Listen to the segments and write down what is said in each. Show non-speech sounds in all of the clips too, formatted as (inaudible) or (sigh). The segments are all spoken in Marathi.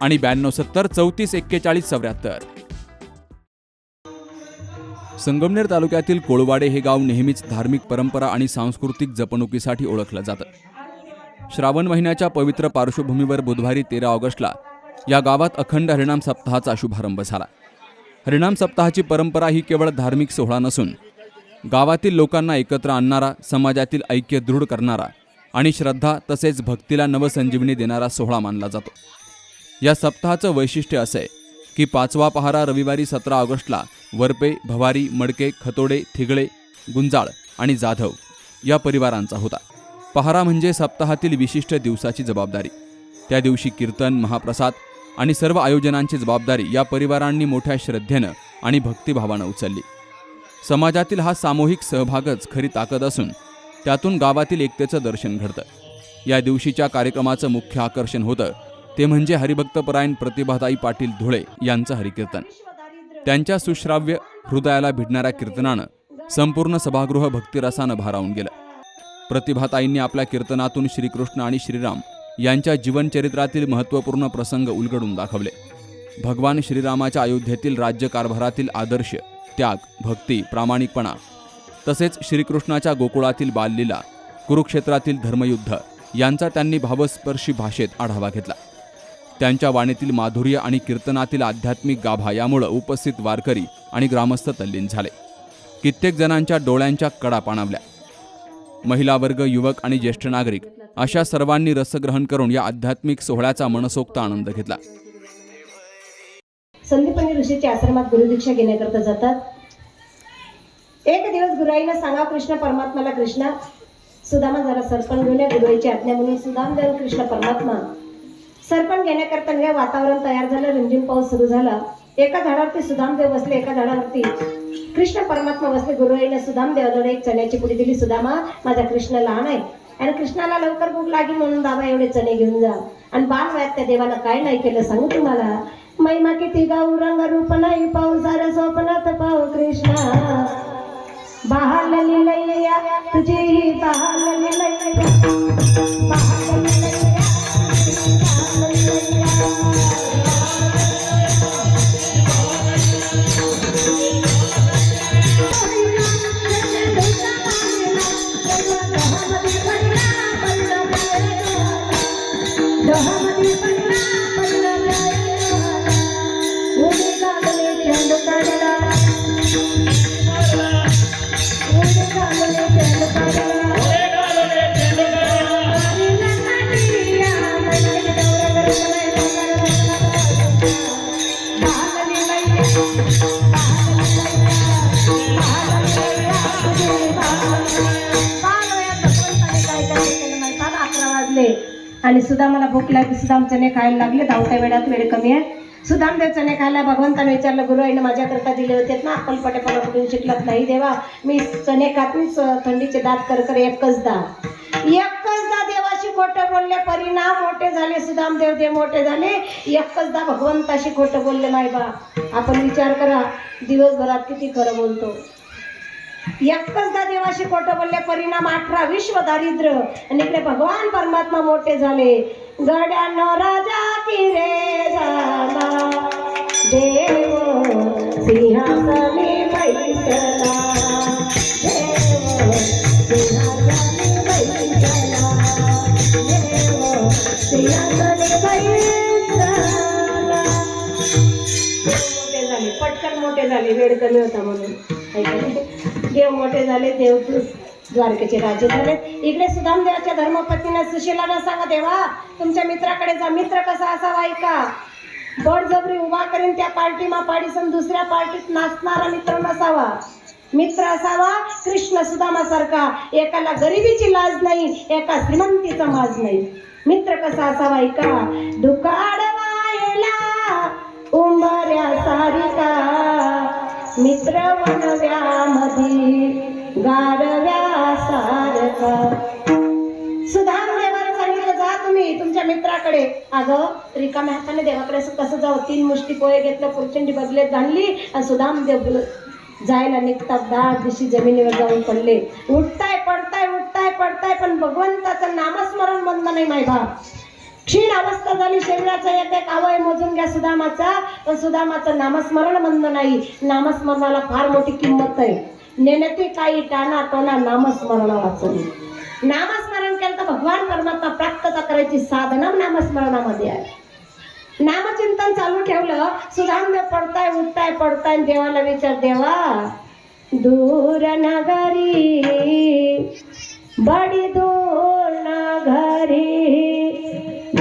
आणि ब्याण्णव सत्तर चौतीस एक्केचाळीस चौऱ्याहत्तर. संगमनेर तालुक्यातील कोळवाडे हे गाव नेहमीच धार्मिक परंपरा आणि सांस्कृतिक जपणुकीसाठी ओळखलं जातं. श्रावण महिन्याच्या पवित्र पार्श्वभूमीवर बुधवारी तेरा ऑगस्टला या गावात अखंड हरिणाम सप्ताहाचा शुभारंभ झाला. हरिणाम सप्ताहाची परंपरा ही केवळ धार्मिक सोहळा नसून गावातील लोकांना एकत्र आणणारा समाजातील ऐक्य दृढ करणारा आणि श्रद्धा तसेच भक्तीला नवसंजीवनी देणारा सोहळा मानला जातो. या सप्ताहाचं वैशिष्ट्य असं आहे की पाचवा पहारा रविवारी सतरा ऑगस्टला वरपे भवारी मडके खतोडे थिगळे गुंजाळ आणि जाधव या परिवारांचा होता. पहारा म्हणजे सप्ताहातील विशिष्ट दिवसाची जबाबदारी. त्या दिवशी कीर्तन महाप्रसाद आणि सर्व आयोजनांची जबाबदारी या परिवारांनी मोठ्या श्रद्धेनं आणि भक्तिभावानं उचलली. समाजातील हा सामूहिक सहभागच खरी ताकद असून त्यातून गावातील एकतेचं दर्शन घडतं. या दिवशीच्या कार्यक्रमाचं मुख्य आकर्षण होतं ते म्हणजे हरिभक्तपरायण प्रतिभाताई पाटील धुळे यांचं हरिकीर्तन. त्यांच्या सुश्राव्य हृदयाला भिडणाऱ्या कीर्तनानं संपूर्ण सभागृह भक्तिरसानं भारावून गेलं. प्रतिभाताईंनी आपल्या कीर्तनातून श्रीकृष्ण आणि श्रीराम यांच्या जीवनचरित्रातील महत्त्वपूर्ण प्रसंग उलगडून दाखवले. भगवान श्रीरामाच्या अयोध्येतील राज्यकारभारातील आदर्श त्याग भक्ती प्रामाणिकपणा तसेच श्रीकृष्णाच्या गोकुळातील बाललीला कुरुक्षेत्रातील धर्मयुद्ध यांचा त्यांनी भावस्पर्शी भाषेत आढावा घेतला. त्यांच्या वाणीतील माधुर्य आणि कीर्तनातील आध्यात्मिक गाभा यामुळं उपस्थित वारकरी आणि ग्रामस्थ तल्लीन झाले. कित्येक जणांच्या डोळ्यांच्या कडा पाणावल्या. महिला वर्ग युवक आणि ज्येष्ठ नागरिक अशा सर्वांनी रसग्रहण करून या आध्यात्मिक सोहळ्याचा मनसोक्त आनंद घेतला. संदीपनी ऋषीच्या आश्रमात गुरुदीक्षा घेण्याकरता जातात. एक दिवस गुराईला सांगा कृष्ण परमात्माला कृष्णा. सुदामा जरा सरपण घेऊन गुरुईची आज्ञा म्हणून सुदाम सुदामदेव कृष्ण परमात्मा. सरपण घेण्याकरता हे वातावरण तयार झालं रिमझिम पाऊस सुरू झाला. एका झाडावरती सुदामदेव बसले एका झाडावरती कृष्ण परमात्मा बसले गुरुआईने सुदामदेवाला एक चण्याची पुडी दिली सुदामा माझा कृष्ण लहान आहे. आणि कृष्णाला लवकर भूक लागली म्हणून बाबा एवढे चणे घेऊन जा. आणि बाल वयात त्या देवानं काय नाही केलं सांगू तुम्हाला. महिमा किती गाऊ रंग रूप नाही पाऊ साऱ्या स्वप्नात पाहू कृष्णा. बहाल लिलैया तुझी ही बहाल लिलैया बहाल लिलैया सुदामाला भूक लागली. सुदाम चणे खायला लागले. धावत्या वेळात वेळ कमी आहे. सुदाम देव चणे खायला भगवंताने विचारलं गुरु आईने माझ्याकरता दिले होते? ना आपण पटेपणा कुठून शिकलात नाही देवा. मी चणे खात नाही थंडीचे दात कर कर एकच दा. एकच दा देवाशी खोटं बोलले. परिणाम मोठे झाले. सुदाम देव ते मोठे झाले. एकच दा भगवंताशी खोटं बोलले नाही बा आपण विचार करा. दिवसभरात किती खरं बोलतो. एकचदा देवाशी खोटं बोलले परिणाम अठरा विश्व दारिद्र्य. आणि इकडे भगवान परमात्मा मोठे झाले. गड्यानो राजा की रे झाला देव सिंहासनी मोठे झाले पटकन मोठे झाले वेळ कमी होता म्हणून. (laughs) देव मोठे झाले देव तू द्वारकेचे राजे झाले. इकडे सुदामदेवाच्या धर्मपत्नीने सुशीलाला सांगा देवा तुमच्या मित्राकडे जा. मित्र कसा असावा ऐका बळजबरी उभा करीन त्या पार्टीमा पाडीसन दुसऱ्या पार्टीत नाचणारा मित्र नसावा. मित्र असावा कृष्ण सुदामासारखा. एकाला गरिबीची लाज नाही एका श्रीमंतीचा माज नाही. मित्र कसा असावा ऐका दुकाड वायला सारिका. मित्र वनव्यामधी गारव्या सारखा. सुधाम देवाला सांगितलं जा तुम्ही तुमच्या मित्राकडे. अगं रिकाम्या हाताने देवाकडे असं कसं जाऊ? तीन मुष्टी पोहे घेतलं पुरचंडी बदलेत बांधली आणि सुधाम देव जायला निघतात दहा दिवशी जमिनीवर जाऊन पडले. उठताय पडताय उठताय पडताय पण भगवंताचं नामस्मरण बंद नाही माय बा क्षीण अवस्था झाली. शरीराचा एक एक अवय मोजून घ्या सुदामाचा. पण सुदामाचं नामस्मरण बंद नाही. नामस्मरणाला फार मोठी किंमत आहे. नेणती काही टाणा टोना नामस्मरण वाचून नामस्मरण केलं तर भगवान परमात्मा प्राप्तता करायची साधना नामस्मरणामध्ये आहे. नामचिंतन चालू ठेवलं सुधांग पडताय उठताय पडताय देवाला विचार देवा दूर नगरी बडी दूर नगरी.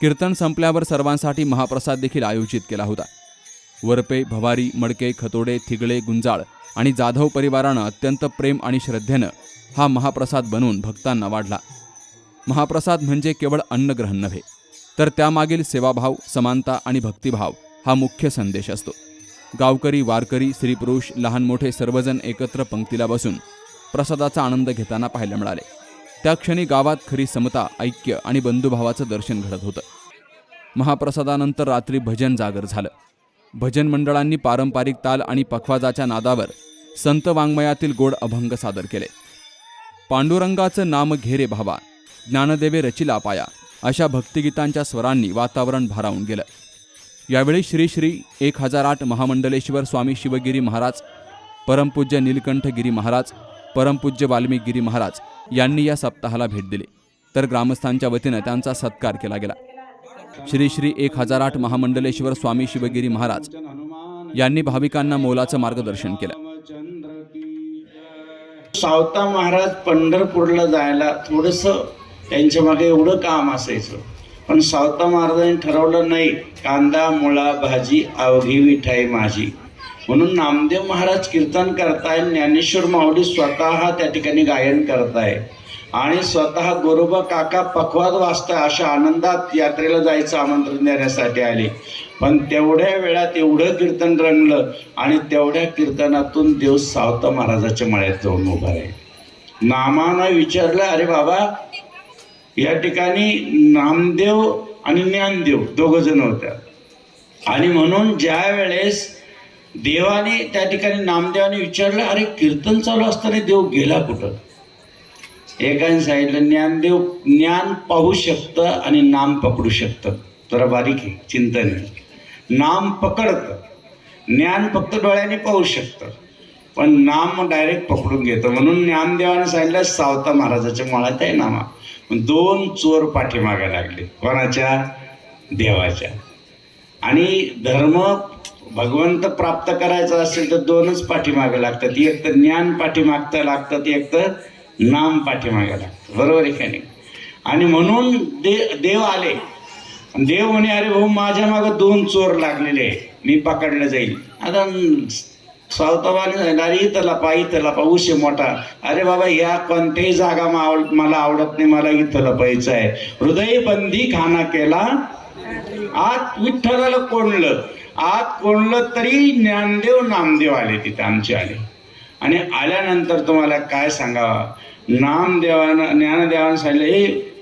कीर्तन संपल्यावर सर्वांसाठी महाप्रसाद देखील आयोजित केला होता. वरपे भवारी मडके खतोडे थिगळे गुंजाळ आणि जाधव परिवारानं अत्यंत प्रेम आणि श्रद्धेनं हा महाप्रसाद बनवून भक्तांना वाढला. महाप्रसाद म्हणजे केवळ अन्नग्रहण नव्हे तर त्यामागील सेवाभाव समानता आणि भक्तिभाव हा मुख्य संदेश असतो. गावकरी वारकरी स्त्रीपुरुष लहान मोठे सर्वजण एकत्र पंक्तीला बसून प्रसादाचा आनंद घेताना पाहायला मिळाले. त्या क्षणी गावात खरी समता ऐक्य आणि बंधुभावाचं दर्शन घडत होतं. महाप्रसादानंतर रात्री भजन जागर झालं. भजन मंडळांनी पारंपरिक ताल आणि पखवाजाच्या नादावर संत वाङ्मयातील गोड अभंग सादर केले. पांडुरंगाचं नाम घेरे भावा ज्ञानदेवे रचिला पाया अशा भक्तिगीतांच्या स्वरांनी वातावरण भारावून गेलं. यावेळी श्री श्री एक हजार आठ महामंडलेश्वर स्वामी शिवगिरी महाराज परमपूज्य नीलकंठगिरी महाराज परमपूज्य वाल्मिकगिरी महाराज यांनी या सप्ताहाला भेट दिली. तर ग्रामस्थांच्या वतीनं त्यांचा सत्कार केला गेला. श्री श्री एक हजार आठ महामंडलेश्वर स्वामी शिवगिरी महाराज यांनी भाविकांना मोलाचं मार्गदर्शन केलं. सावता महाराज पंढरपूरला जायला थोडस त्यांच्या मागे एवढं काम असायचं. पण सावता महाराजांनी ठरवलं नाही कांदा मुळा भाजी अवघी विठाई माझी. म्हणून नामदेव महाराज कीर्तन करताय ज्ञानेश्वर माऊली स्वतः त्या ठिकाणी गायन करताय. आणि स्वतः गोरोबा काका पखवाद वाचताय अशा आनंदात यात्रेला जायचं आमंत्रण देण्यासाठी आले. पण तेवढ्या वेळात एवढं कीर्तन रंगलं आणि तेवढ्या कीर्तनातून देव सावता महाराजाच्या मळ्यात जाऊन उभा आहे नामानं विचारलं अरे बाबा या ठिकाणी नामदेव आणि ज्ञानदेव दोघं जण होत्या. आणि म्हणून ज्या वेळेस देवाने त्या ठिकाणी नामदेवाने विचारलं अरे कीर्तन चालू असताना देव गेला कुठं? एकाने सांगितलं ज्ञानदेव ज्ञान पाहू शकतं आणि नाम पकडू शकतं. जरा बारीक आहे चिंतन आहे नाम पकडतं. ज्ञान फक्त डोळ्याने पाहू शकतं. पण नाम डायरेक्ट पकडून घेतं. म्हणून ज्ञानदेवाने सांगितलं सावता महाराजाच्या मळात आहे नामा. दोन चोर पाठीमागे लागले. कोणाच्या? देवाच्या. आणि धर्म भगवंत प्राप्त करायचा असेल तर दोनच पाठीमागे लागतात. एक तर ज्ञान पाठीमागता लागतात एक तर नाम पाठीमागे लागतं बरोबर आहे का नाही? आणि म्हणून दे देव आले. देव म्हणे अरे भाऊ माझ्या मागं दोन चोर लागलेले आहे मी पकडलं जाईल. आता सावताबाने सांगितलं अरे इथं लपा इथं लपा उशे मोठा. अरे बाबा या कोणत्याही जागा मा- आवड मला आवडत नाही मला इथं लपायचं आहे. हृदयबंदी खाना केला. आत विठ्ठलाला कोंडलं. आत कोणलं तरी ज्ञानदेव नामदेव आले तिथे आमचे आले. आणि आल्यानंतर तुम्हाला काय सांगावा? नामदेवानं ज्ञानदेवानं सांगितलं हे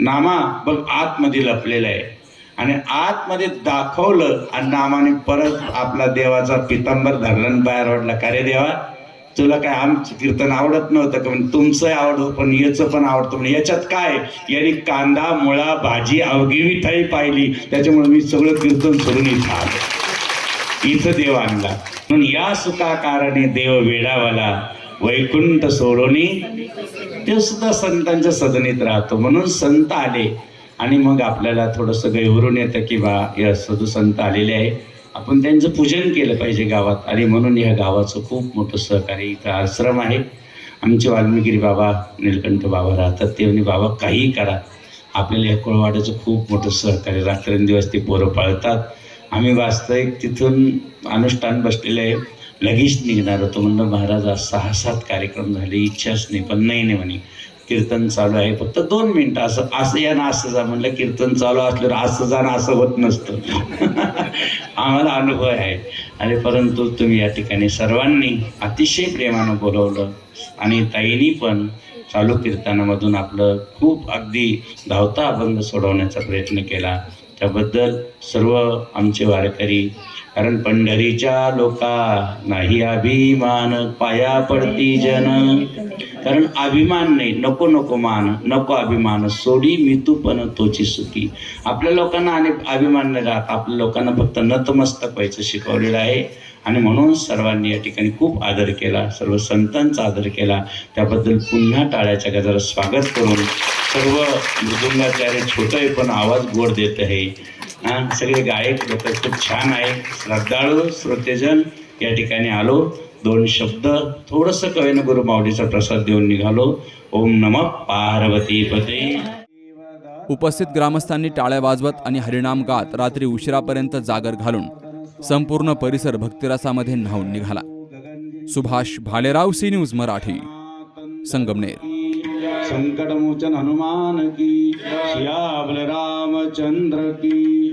नामा बघ आतमध्ये लपलेलं आहे. आणि आतमध्ये दाखवलं आणि नामाने परत आपला देवाचा पितांबर धरला आणि बाहेर ओढला. का रे देवा? तुला काय आमचं कीर्तन आवडत नव्हतं का? म्हणजे तुमचं आवडतं पण याचं पण आवडतं. म्हणजे याच्यात काय? यांनी कांदा मुळा भाजी अवघी मिठाई पाहिली. त्याच्यामुळे मी सगळं कीर्तन सोडून इथं आलो. इथं देव आणला. म्हणून या सुखा कारणे देव वेडावाला वैकुंठ सोडोनी ते सुद्धा संतांच्या सदनीत राहतो. म्हणून संत आले. आणि मग आपल्याला थोडंसं गैवरून येतं की बा या सदू संत आलेले आहे आपण त्यांचं पूजन केलं पाहिजे गावात. आणि म्हणून या गावाचं खूप मोठं सहकार्य इथं आश्रम आहे. आमचे वाल्मिकी बाबा निलकंठ बाबा राहतात. ते म्हणजे बाबा काहीही करा. आपल्याला या कोळवाड्याचं खूप मोठं सहकार्य. रात्रंदिवस ते पोरं पाळतात. आम्ही वास्तविक तिथून अनुष्ठान बसलेलं आहे. लगेच निघणार होतो म्हणलं महाराज आज सहा सात कार्यक्रम झाले. इच्छाच नाही पण नाही नाही म्हणे. कीर्तन चालू आहे. फक्त दोन मिनटं असं असं या ना असं जा म्हणलं कीर्तन चालू असल्यावर असं जा ना असं होत नसतं. (laughs) आम्हाला अनुभव आहे. आणि परंतु तुम्ही या ठिकाणी सर्वांनी अतिशय प्रेमानं बोलवलं. आणि ताईनी पण चालू कीर्तनामधून आपलं खूप अगदी धावता अभंग सोडवण्याचा प्रयत्न केला. त्याबद्दल सर्व आमचे वारकरी कारण पंढरीच्या लोका नाही अभिमान पाया पडती जन. कारण अभिमान नाही. नको नको मान. नको अभिमान. सोडी मी तू पण तोची सुखी. आपल्या लोकांना आणि अभिमान नाही राहत. आपल्या लोकांना फक्त नतमस्तक व्हायचं शिकवलेलं आहे. आणि म्हणून सर्वांनी या ठिकाणी खूप आदर केला. सर्व संतांचा आदर केला. त्याबद्दल पुन्हा टाळ्याच्या गजरात स्वागत करून सर्व मृदुंगाचार्य छोटं आहे पण आवाज गोड देत आहे. हां सगळे गायक लोक खूप छान आहे श्रद्धाळू श्रोतेजन या ठिकाणी आलो. दोन शब्द थोडंसं कवेनं गुरु माऊलीचा प्रसाद देऊन निघालो. ओम नम पार्वती पते. उपस्थित ग्रामस्थांनी टाळ्या वाजवत आणि हरिनाम गात रात्री उशिरापर्यंत जागर घालून संपूर्ण परिसर भक्तिरसामध्ये न्हावून निघाला. Subhash Bhalerao C news Marathi. Sangamner. Sankatmochan Hanuman की श्यामल रामचंद्र की.